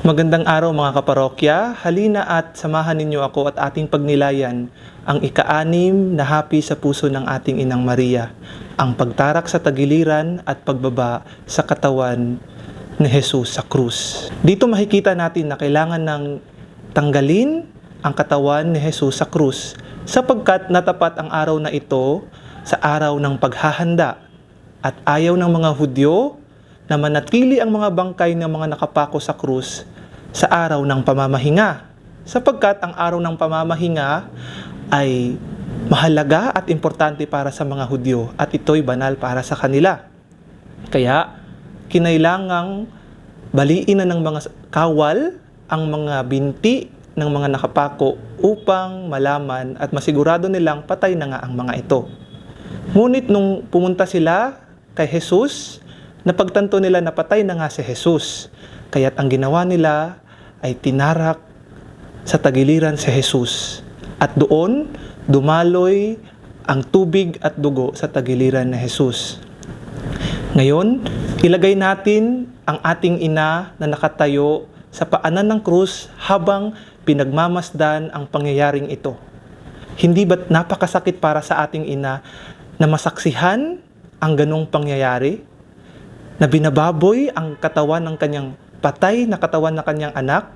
Magandang araw mga kaparokya. Halina at samahan ninyo ako at ating pagnilayan ang ika-anim na hapi sa puso ng ating Inang Maria, ang pagtarak sa tagiliran at pagbaba sa katawan ni Jesus sa krus. Dito makikita natin na kailangan ng tanggalin ang katawan ni Jesus sa krus sapagkat natapat ang araw na ito sa araw ng paghahanda at ayaw ng mga Hudyo na manatili ang mga bangkay ng mga nakapako sa krus sa araw ng pamamahinga. Sapagkat ang araw ng pamamahinga ay mahalaga at importante para sa mga Hudyo at ito'y banal para sa kanila. Kaya, kinailangang baliin na ng mga kawal ang mga binti ng mga nakapako upang malaman at masigurado nilang patay na nga ang mga ito. Ngunit nung pumunta sila kay Jesus, napagtanto nila na patay na nga si Jesus. Kaya't ang ginawa nila ay tinarak sa tagiliran si Jesus. At doon, dumaloy ang tubig at dugo sa tagiliran ni Jesus. Ngayon, ilagay natin ang ating ina na nakatayo sa paanan ng krus habang pinagmamasdan ang pangyayaring ito. Hindi ba't napakasakit para sa ating ina na masaksihan ang ganong pangyayari? Na binababoy ang katawan ng kanyang patay na katawan ng kanyang anak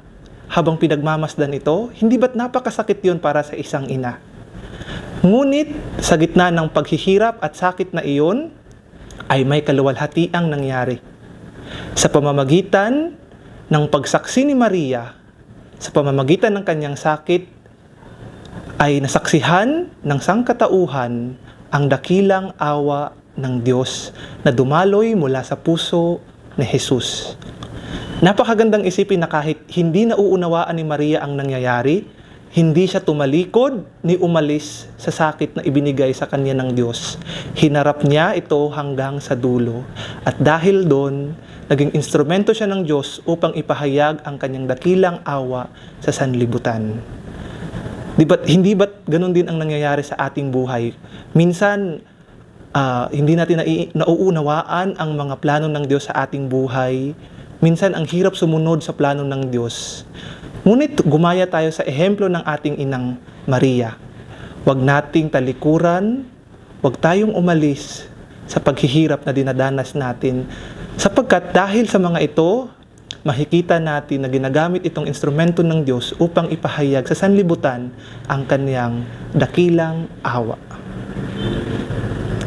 habang pinagmamasdan ito? Hindi ba't napakasakit yon para sa isang ina? Ngunit sa gitna ng paghihirap at sakit na iyon, ay may kaluwalhatiang nangyari. Sa pamamagitan ng pagsaksi ni Maria, sa pamamagitan ng kanyang sakit, ay nasaksihan ng sangkatauhan ang dakilang awa ng Diyos na dumaloy mula sa puso ni Jesus. Napakagandang isipin na kahit hindi nauunawaan ni Maria ang nangyayari, hindi siya tumalikod ni umalis sa sakit na ibinigay sa kanya ng Diyos. Hinarap niya ito hanggang sa dulo. At dahil doon, naging instrumento siya ng Diyos upang ipahayag ang kanyang dakilang awa sa sanlibutan. Di ba't, hindi ba't ganun din ang nangyayari sa ating buhay? Minsan, ah, hindi natin nai- nauunawaan ang mga plano ng Diyos sa ating buhay. Minsan, ang hirap sumunod sa plano ng Diyos. Ngunit gumaya tayo sa ehemplo ng ating inang Maria. Huwag nating talikuran, huwag tayong umalis sa paghihirap na dinadanas natin. Sapagkat dahil sa mga ito, makikita natin na ginagamit itong instrumento ng Diyos upang ipahayag sa sanlibutan ang kanyang dakilang awa.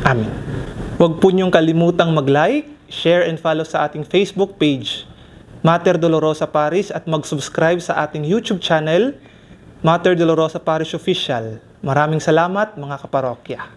Amen. Huwag po niyong kalimutang mag-like, share and follow sa ating Facebook page, Mater Dolorosa Paris at mag-subscribe sa ating YouTube channel, Mater Dolorosa Paris Official. Maraming salamat mga kaparokya.